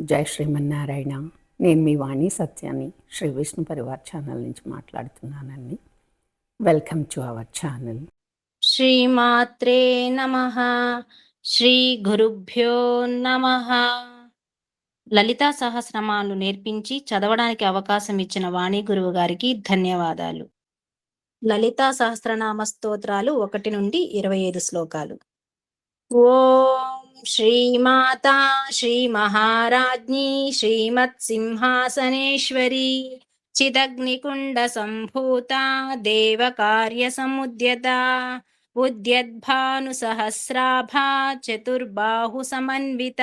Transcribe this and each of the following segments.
జై శ్రీమన్నారాయణ. నేను మీ వాణి సత్యాన్ని శ్రీ విష్ణు పరివార్ ఛానల్ నుంచి మాట్లాడుతున్నానండి. వెల్కమ్ టు అవర్ ఛానల్ శ్రీమాత్రే నమ. శ్రీ గురుభ్యో నమ. లలితా సహస్రమాలు నేర్పించి చదవడానికి అవకాశం ఇచ్చిన వాణి గురువు గారికి ధన్యవాదాలు. లలితా సహస్రనామ స్తోత్రాలు ఒకటి నుండి ఇరవై ఐదు శ్లోకాలు. ఓ శ్రీమాతా శ్రీ మహారాజ్ఞి శ్రీమత్ చిదగ్నికుండ సంభూత దేవకార్య సముద్యత ఉద్యద్భానుసహస్రాభా చతుర్బాహు సమన్విత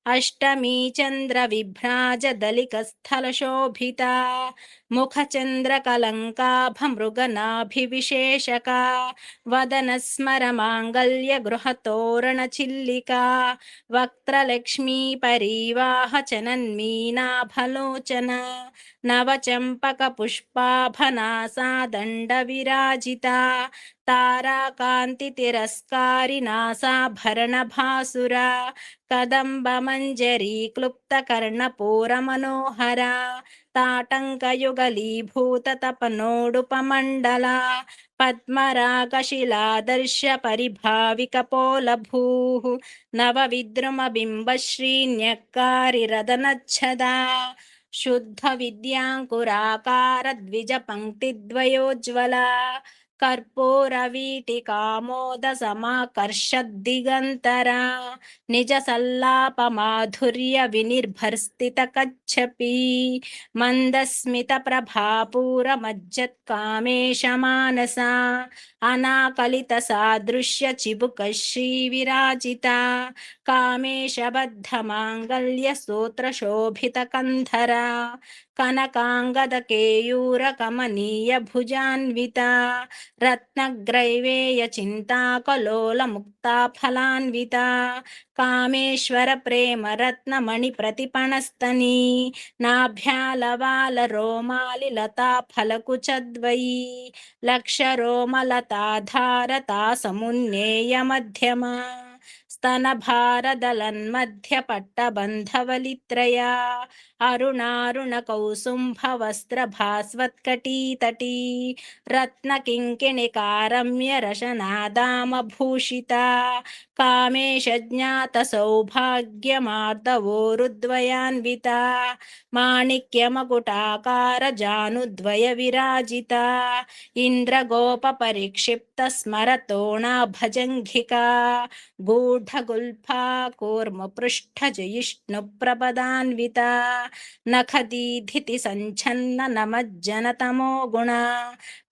अष्टमी चन्द्रविभ्राजदलिकस्थलशोभिता मुखचन्द्रकलङ्काभमृगनाभिविशेषका वदनस्मरमाङ्गल्यगृहतोरणचिल्लिका वक्त्रलक्ष्मीपरीवाहचनन्मीनाभलोचना नवचम्पकपुष्पाभनासा दण्डविराजिता ताराकान्तितिरस्कारिनासाभरणभासुरा कदम्बम చంద్ర విభ్రాజ దలికస్థల శోభిత ముఖచంద్ర కలంకాభ మృగనాభివిశేషక వదన స్మర మాంగళ్య గృహతోరణ చిల్లిక వక్త్రలక్ష్మీ పరీవాహ చనన్మీనాభలోచన నవచంపక పుష్పాభనాసా దండ విరాజిత తారాకాంతి తిరస్కారి నాసాభరణ భాసుర కదంబ మంజరీ క్లుప్త కర్ణపూర మనోహర తాటంకయుగలీభూత తపనోడుపమండల పద్మరాగశిలాదర్శ పరిభావిక పోలభూ నవ విద్రుమ బింబశ్రీన్యక్కారి రదనచ్చదా శుద్ధ कर्पूरवीटिकामोदसमाकर्षद्दिगन्तरा निजसल्लापमाधुर्यविनिर्भर्स्थितकच्छपी मन्दस्मितप्रभापूरमज्जत्कामेशमानसा अनाकलितसादृश्यचिबुकश्रीविराजिता कामेशबद्धमाङ्गल्यसूत्रशोभितकन्धरा कनकाङ्गदकेयूरकमनीयभुजान्विता రత్నగ్రైవేయ చింతాకలోల ఫలాన్విత కామేశ్వర ప్రేమ రత్నమణి ప్రతిపణస్తని నాభ్యాలవాల రోమాలి లతా ఫలకు చద్వయి లక్ష రోమలతాధారతా సమున్నేయ మధ్యమా स्तनभारदलन्मध्यपट्टबन्धवलित्रया। अरुणारुणकौसुम्भवस्त्रभास्वत्कटीतटी। रत्नकिङ्किणिकारम्यरशनादामभूषिता कामेशज्ञातसौभाग्यमार्दवोरुद्वयान्विता। माणिक्यमकुटाकारजानुद्वयविराजिता। इन्द्रगोपपरिक्षिप्तस्मरतोणाभजङ्घिका। गूढ రశనాదామ భూషిత కామేశ జ్ఞాత సౌభాగ్యమార్దవోరుద్వయాన్విత మాణిక్యమకుటాకార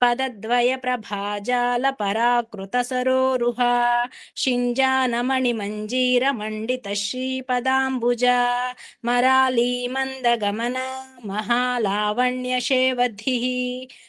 జానుద్వయ విరాజిత ఇంద్రగోప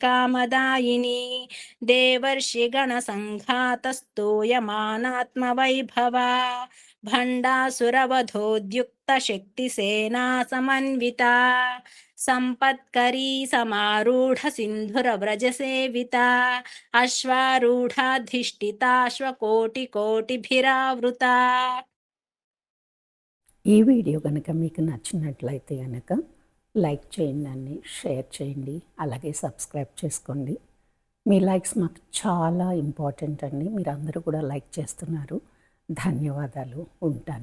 కామదాయిని దేవర్షి దేవర్షిగణ సంఘాతస్తూయమానాత్మవైభవ భండాసురవధోద్యుక్త శక్తిసేనా సమన్విత సంపత్కరీ సమారూఢ సింధుర వ్రజ సేవిత అశ్వారూఢాధిష్ఠితాశ్వకోటి కోటిభిరావృత ఈ వీడియో కనుక మీకు నచ్చినట్లయితే కనుక లైక్ చేయండి షేర్ చేయండి అలాగే సబ్స్క్రైబ్ చేసుకోండి. మీ లైక్స్ మాకు చాలా ఇంపార్టెంట్ అండి. మీరు అందరూ కూడా లైక్ చేస్తున్నారు. ధన్యవాదాలు. ఉంటాను.